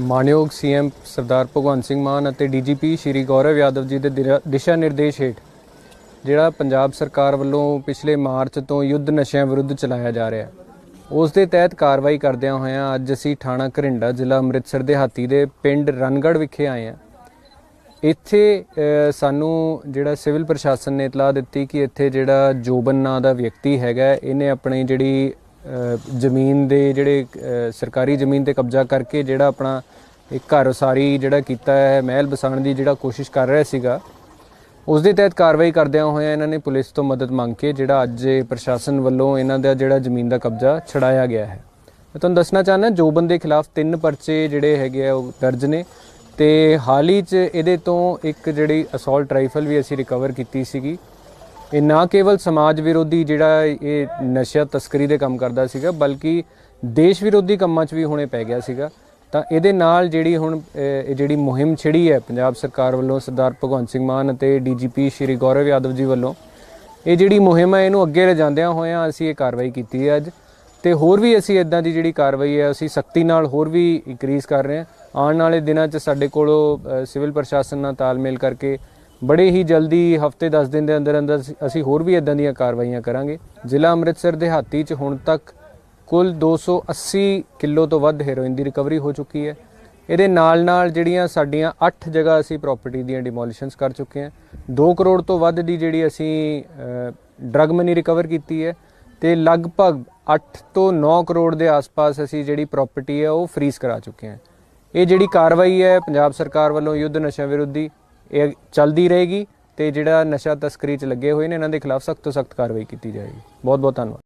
ਮਾਨਯੋਗ ਸੀਐਮ ਸਰਦਾਰ ਭਗਵੰਤ ਸਿੰਘ ਮਾਨ ਅਤੇ ਡੀਜੀਪੀ ਸ਼੍ਰੀ ਗੌਰਵ ਯਾਦਵ ਜੀ ਦੇ ਦਿਸ਼ਾ ਨਿਰਦੇਸ਼ ਹੇਠ ਜਿਹੜਾ ਪੰਜਾਬ ਸਰਕਾਰ ਵੱਲੋਂ ਪਿਛਲੇ ਮਾਰਚ ਤੋਂ ਯੁੱਧ ਨਸ਼ਿਆਂ ਵਿਰੁੱਧ ਚਲਾਇਆ ਜਾ ਰਿਹਾ ਹੈ। ਉਸ ਦੇ ਤਹਿਤ ਕਾਰਵਾਈ ਕਰਦਿਆਂ ਹੋਇਆਂ ਅੱਜ ਅਸੀਂ ਥਾਣਾ ਘਰਿੰਡਾ ਜ਼ਿਲ੍ਹਾ ਅੰਮ੍ਰਿਤਸਰ ਦੇ ਹਾਤੀ ਦੇ ਪਿੰਡ ਰਨਗੜ ਵਿਖੇ ਆਏ ਹਾਂ। ਇੱਥੇ ਸਾਨੂੰ ਜਿਹੜਾ ਸਿਵਲ ਪ੍ਰਸ਼ਾਸਨ ਨੇ ਇਤਲਾਹ ਦਿੱਤੀ ਕਿ ਇੱਥੇ ਜਿਹੜਾ ਜੋਬਨ ਨਾਂ ਦਾ ਵਿਅਕਤੀ ਹੈਗਾ, ਇਹਨੇ ਆਪਣੀ ਜਿਹੜੀ ਜ਼ਮੀਨ ਦੇ ਜਿਹੜੇ ਸਰਕਾਰੀ ਜ਼ਮੀਨ ਤੇ ਕਬਜ਼ਾ ਕਰਕੇ ਜਿਹੜਾ ਆਪਣਾ ਇੱਕ ਘਰ ਉਸਾਰੀ ਜਿਹੜਾ ਕੀਤਾ ਹੈ, ਮਹਿਲ ਬਸਾਉਣ ਦੀ ਜਿਹੜਾ ਕੋਸ਼ਿਸ਼ ਕਰ ਰਿਹਾ ਸੀਗਾ ਉਸ ਦੇ ਤਹਿਤ ਕਾਰਵਾਈ ਕਰਦਿਆਂ ਹੋਇਆਂ ਇਹਨਾਂ ਨੇ ਪੁਲਿਸ ਤੋਂ ਮਦਦ ਮੰਗ ਕੇ ਜਿਹੜਾ ਅੱਜ ਪ੍ਰਸ਼ਾਸਨ ਵੱਲੋਂ ਇਹਨਾਂ ਦਾ ਜਿਹੜਾ ਜ਼ਮੀਨ ਦਾ ਕਬਜ਼ਾ ਛਡਾਇਆ ਗਿਆ ਹੈ। ਮੈਂ ਤੁਹਾਨੂੰ ਦੱਸਣਾ ਚਾਹੁੰਦਾ ਜੋਬਨ ਦੇ ਖਿਲਾਫ ਤਿੰਨ ਪਰਚੇ ਜਿਹੜੇ ਹੈਗੇ ਆ ਉਹ ਦਰਜ ਨੇ ਤੇ ਹਾਲ ਹੀ ਚ ਇਹਦੇ ਤੋਂ ਇੱਕ ਜਿਹੜੀ ਅਸੌਲਟ ਰਾਈਫਲ ਵੀ ਅਸੀਂ ਰਿਕਵਰ ਕੀਤੀ ਸੀਗੀ ਇਹ ਨਾ ਕੇਵਲ ਸਮਾਜ ਵਿਰੋਧੀ ਜਿਹੜਾ ਇਹ ਨਸ਼ਾ ਤਸਕਰੀ ਦੇ ਕੰਮ ਕਰਦਾ ਸੀਗਾ, ਬਲਕਿ ਦੇਸ਼ ਵਿਰੋਧੀ ਕੰਮਾਂ 'ਚ ਵੀ ਹੁਣੇ ਪੈ ਗਿਆ ਸੀਗਾ। ਤਾਂ ਇਹਦੇ ਨਾਲ ਜਿਹੜੀ ਹੁਣ ਇਹ ਜਿਹੜੀ ਮੁਹਿੰਮ ਛਿੜੀ ਹੈ ਪੰਜਾਬ ਸਰਕਾਰ ਵੱਲੋਂ ਸਰਦਾਰ ਭਗਵੰਤ ਸਿੰਘ ਮਾਨ ਅਤੇ ਡੀਜੀਪੀ ਸ਼੍ਰੀ ਗੌਰਵ ਯਾਦਵ ਜੀ ਵੱਲੋਂ, ਇਹ ਜਿਹੜੀ ਮੁਹਿੰਮ ਹੈ ਇਹਨੂੰ ਅੱਗੇ ਲਿਜਾਂਦਿਆਂ ਹੋਇਆਂ ਅਸੀਂ ਇਹ ਕਾਰਵਾਈ ਕੀਤੀ ਹੈ ਅੱਜ। ਤੇ ਹੋਰ ਵੀ ਅਸੀਂ ਇਦਾਂ ਦੀ ਜਿਹੜੀ ਕਾਰਵਾਈ ਹੈ, ਅਸੀਂ ਸਖਤੀ ਨਾਲ ਹੋਰ ਵੀ ਇਨਕਰੀਜ਼ ਕਰ ਰਹੇ ਹਾਂ। ਆਉਣ ਵਾਲੇ ਦਿਨਾਂ 'ਚ ਸਾਡੇ ਕੋਲੋਂ ਸਿਵਲ ਪ੍ਰਸ਼ਾਸਨ ਨਾਲ ਤਾਲਮੇਲ ਕਰਕੇ ਬੜੇ ਹੀ ਜਲਦੀ ਹਫ਼ਤੇ 10 ਦਿਨ ਦੇ ਅੰਦਰ ਅੰਦਰ ਅਸੀਂ- ਹੋਰ ਵੀ ਇਦਾਂ ਦੀਆਂ ਕਾਰਵਾਈਆਂ ਕਰਾਂਗੇ। ਜ਼ਿਲ੍ਹਾ ਅੰਮ੍ਰਿਤਸਰ ਦੇ ਹਾਤੀ 'ਚ ਹੁਣ ਤੱਕ ਕੁੱਲ 280 ਕਿਲੋ ਤੋਂ ਵੱਧ ਹੈਰੋਇਨ ਦੀ ਰਿਕਵਰੀ ਹੋ ਚੁੱਕੀ ਹੈ। ਇਹਦੇ ਨਾਲ ਨਾਲ ਜਿਹੜੀਆਂ ਸਾਡੀਆਂ 8 ਜਗ੍ਹਾ ਅਸੀਂ ਪ੍ਰਾਪਰਟੀ ਦੀਆਂ ਡਿਮੋਲੀਸ਼ਨਸ ਕਰ ਚੁੱਕੇ ਹਾਂ। 2 ਕਰੋੜ ਤੋਂ ਵੱਧ ਦੀ ਜਿਹੜੀ ਅਸੀਂ ਡਰਗ ਮਨੀ ਰਿਕਵਰ ਕੀਤੀ ਹੈ ਤੇ ਲਗਭਗ 8 ਤੋਂ 9 ਕਰੋੜ ਦੇ ਆਸ-ਪਾਸ ਅਸੀਂ ਜਿਹੜੀ ਪ੍ਰਾਪਰਟੀ ਹੈ ਉਹ ਫ੍ਰੀਜ਼ ਕਰਾ ਚੁੱਕੇ ਹਾਂ। ਇਹ ਜਿਹੜੀ ਕਾਰਵਾਈ ਹੈ ਪੰਜਾਬ ਸਰਕਾਰ ਵੱਲੋਂ ਯੁੱਧ ਨਸ਼ਾ ਵਿਰੋਧੀ ਇਹ ਚੱਲਦੀ ਰਹੇਗੀ ਤੇ ਜਿਹੜਾ ਨਸ਼ਾ ਤਸਕਰੀ 'ਚ ਲੱਗੇ ਹੋਏ ਨੇ, ਇਹਨਾਂ ਦੇ ਖਿਲਾਫ ਸਖਤ ਤੋਂ ਸਖਤ ਕਾਰਵਾਈ ਕੀਤੀ ਜਾਏਗੀ। ਬਹੁਤ ਬਹੁਤ ਧੰਨਵਾਦ।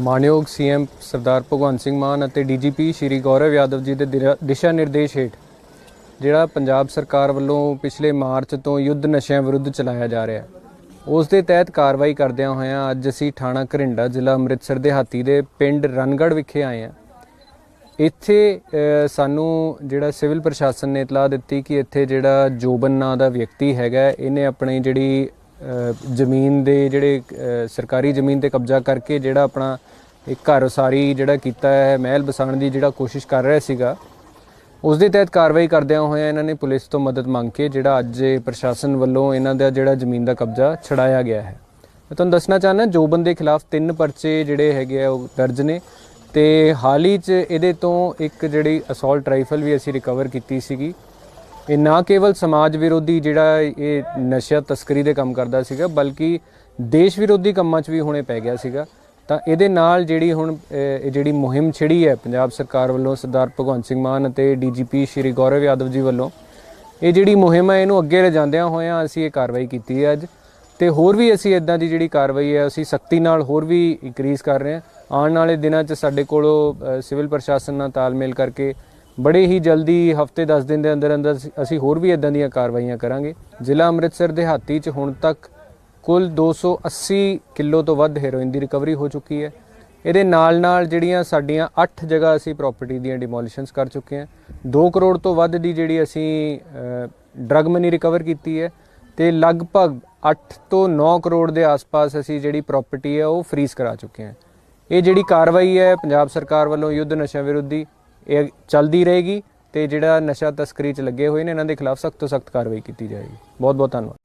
ਮਾਨਯੋਗ ਸੀਐਮ ਸਰਦਾਰ ਭਗਵੰਤ ਸਿੰਘ ਮਾਨ ਅਤੇ ਡੀਜੀਪੀ ਸ਼੍ਰੀ ਗੌਰਵ ਯਾਦਵ ਜੀ ਦੇ ਦਿਸ਼ਾ ਨਿਰਦੇਸ਼ ਹੇਠ, ਜਿਹੜਾ ਪੰਜਾਬ ਸਰਕਾਰ ਵੱਲੋਂ ਪਿਛਲੇ ਮਾਰਚ ਤੋਂ ਯੁੱਧ ਨਸ਼ਿਆਂ ਵਿਰੁੱਧ ਚਲਾਇਆ ਜਾ ਰਿਹਾ ਹੈ। ਉਸ ਦੇ ਤਹਿਤ ਕਾਰਵਾਈ ਕਰਦਿਆਂ ਹੋਇਆਂ ਅੱਜ ਅਸੀਂ ਥਾਣਾ ਘਰਿੰਡਾ, ਜ਼ਿਲ੍ਹਾ ਅੰਮ੍ਰਿਤਸਰ ਦੇ ਹਾਤੀ ਦੇ ਪਿੰਡ ਰਨਗੜ ਵਿਖੇ ਆਏ ਹਾਂ। ਇੱਥੇ ਸਾਨੂੰ ਜਿਹੜਾ ਸਿਵਲ ਪ੍ਰਸ਼ਾਸਨ ਨੇ ਇਤਲਾਹ ਦਿੱਤੀ ਕਿ ਇੱਥੇ ਜਿਹੜਾ ਜੋਬਨ ਨਾਂ ਦਾ ਵਿਅਕਤੀ ਹੈਗਾ, ਇਹਨੇ ਆਪਣੀ ਜਿਹੜੀ ਜ਼ਮੀਨ ਦੇ ਜਿਹੜੇ ਸਰਕਾਰੀ ਜ਼ਮੀਨ ਤੇ ਕਬਜ਼ਾ ਕਰਕੇ ਜਿਹੜਾ ਆਪਣਾ ਇੱਕ ਘਰ ਉਸਾਰੀ ਜਿਹੜਾ ਕੀਤਾ ਹੈ, ਮਹਿਲ ਬਸਾਉਣ ਦੀ ਜਿਹੜਾ ਕੋਸ਼ਿਸ਼ ਕਰ ਰਿਹਾ ਸੀਗਾ, ਉਸ ਦੇ ਤਹਿਤ ਕਾਰਵਾਈ ਕਰਦਿਆਂ ਹੋਇਆਂ ਇਹਨਾਂ ਨੇ ਪੁਲਿਸ ਤੋਂ ਮਦਦ ਮੰਗ ਕੇ ਜਿਹੜਾ ਅੱਜ ਪ੍ਰਸ਼ਾਸਨ ਵੱਲੋਂ ਇਹਨਾਂ ਦਾ ਜਿਹੜਾ ਜ਼ਮੀਨ ਦਾ ਕਬਜ਼ਾ ਛਡਾਇਆ ਗਿਆ ਹੈ। ਮੈਂ ਤੁਹਾਨੂੰ ਦੱਸਣਾ ਚਾਹੁੰਦਾ ਜੋਬਨ ਦੇ ਖਿਲਾਫ ਤਿੰਨ ਪਰਚੇ ਜਿਹੜੇ ਹੈਗੇ ਆ ਉਹ ਦਰਜ ਨੇ ਤੇ ਹਾਲ ਹੀ 'ਚ ਇਹਦੇ ਤੋਂ ਇੱਕ ਜਿਹੜੀ ਅਸੌਲਟ ਰਾਈਫਲ ਵੀ ਅਸੀਂ ਰਿਕਵਰ ਕੀਤੀ ਸੀਗੀ ਇਹ ਨਾ ਕੇਵਲ ਸਮਾਜ ਵਿਰੋਧੀ ਜਿਹੜਾ ਇਹ ਨਸ਼ਾ ਤਸਕਰੀ ਦੇ ਕੰਮ ਕਰਦਾ ਸੀਗਾ, ਬਲਕਿ ਦੇਸ਼ ਵਿਰੋਧੀ ਕੰਮਾਂ 'ਚ ਵੀ ਹੁਣੇ ਪੈ ਗਿਆ ਸੀਗਾ। ਤਾਂ ਇਹਦੇ ਨਾਲ ਜਿਹੜੀ ਹੁਣ ਇਹ ਜਿਹੜੀ ਮੁਹਿੰਮ ਛਿੜੀ ਹੈ ਪੰਜਾਬ ਸਰਕਾਰ ਵੱਲੋਂ ਸਰਦਾਰ ਭਗਵੰਤ ਸਿੰਘ ਮਾਨ ਅਤੇ ਡੀਜੀਪੀ ਸ਼੍ਰੀ ਗੌਰਵ ਯਾਦਵ ਜੀ ਵੱਲੋਂ, ਇਹ ਜਿਹੜੀ ਮੁਹਿੰਮ ਹੈ ਇਹਨੂੰ ਅੱਗੇ ਲਿਜਾਂਦਿਆਂ ਹੋਇਆਂ ਅਸੀਂ ਇਹ ਕਾਰਵਾਈ ਕੀਤੀ ਹੈ ਅੱਜ। ਤੇ ਹੋਰ ਵੀ ਅਸੀਂ ਇਦਾਂ ਦੀ ਜਿਹੜੀ ਕਾਰਵਾਈ ਹੈ, ਅਸੀਂ ਸਖਤੀ ਨਾਲ ਹੋਰ ਵੀ ਇਨਕਰੀਜ਼ ਕਰ ਰਹੇ ਹਾਂ। ਆਉਣ ਵਾਲੇ ਦਿਨਾਂ 'ਚ ਸਾਡੇ ਕੋਲੋਂ ਸਿਵਲ ਪ੍ਰਸ਼ਾਸਨ ਨਾਲ ਤਾਲਮੇਲ ਕਰਕੇ ਬੜੇ ਹੀ ਜਲਦੀ ਹਫ਼ਤੇ 10 ਦਿਨ ਦੇ ਅੰਦਰ ਅੰਦਰ ਅਸੀਂ- ਹੋਰ ਵੀ ਇਦਾਂ ਦੀਆਂ ਕਾਰਵਾਈਆਂ ਕਰਾਂਗੇ। ਜ਼ਿਲ੍ਹਾ ਅੰਮ੍ਰਿਤਸਰ ਦੇ ਹਾਤੀ 'ਚ ਹੁਣ ਤੱਕ ਕੁੱਲ 280 ਕਿਲੋ ਤੋਂ ਵੱਧ ਹੈਰੋਇਨ ਦੀ ਰਿਕਵਰੀ ਹੋ ਚੁੱਕੀ ਹੈ। ਇਹਦੇ ਨਾਲ ਨਾਲ ਜਿਹੜੀਆਂ ਸਾਡੀਆਂ 8 ਜਗ੍ਹਾ ਅਸੀਂ ਪ੍ਰਾਪਰਟੀ ਦੀਆਂ ਡਿਮੋਲੀਸ਼ਨਸ ਕਰ ਚੁੱਕੇ ਹਾਂ। 2 ਕਰੋੜ ਤੋਂ ਵੱਧ ਦੀ ਜਿਹੜੀ ਅਸੀਂ ਡਰਗ ਮਨੀ ਰਿਕਵਰ ਕੀਤੀ ਹੈ ਤੇ ਲਗਭਗ 8 ਤੋਂ 9 ਕਰੋੜ ਦੇ ਆਸ-ਪਾਸ ਅਸੀਂ ਜਿਹੜੀ ਪ੍ਰਾਪਰਟੀ ਹੈ ਉਹ ਫ੍ਰੀਜ਼ ਕਰਾ ਚੁੱਕੇ ਹਾਂ। ਇਹ ਜਿਹੜੀ ਕਾਰਵਾਈ ਹੈ ਪੰਜਾਬ ਸਰਕਾਰ ਵੱਲੋਂ ਯੁੱਧ ਨਸ਼ਾ ਵਿਰੋਧੀ ਇਹ ਚੱਲਦੀ ਰਹੇਗੀ ਤੇ ਜਿਹੜਾ ਨਸ਼ਾ ਤਸਕਰੀ 'ਚ ਲੱਗੇ ਹੋਏ ਨੇ, ਇਹਨਾਂ ਦੇ ਖਿਲਾਫ ਸਖਤ ਤੋਂ ਸਖਤ ਕਾਰਵਾਈ ਕੀਤੀ ਜਾਏਗੀ। ਬਹੁਤ ਬਹੁਤ ਧੰਨਵਾਦ।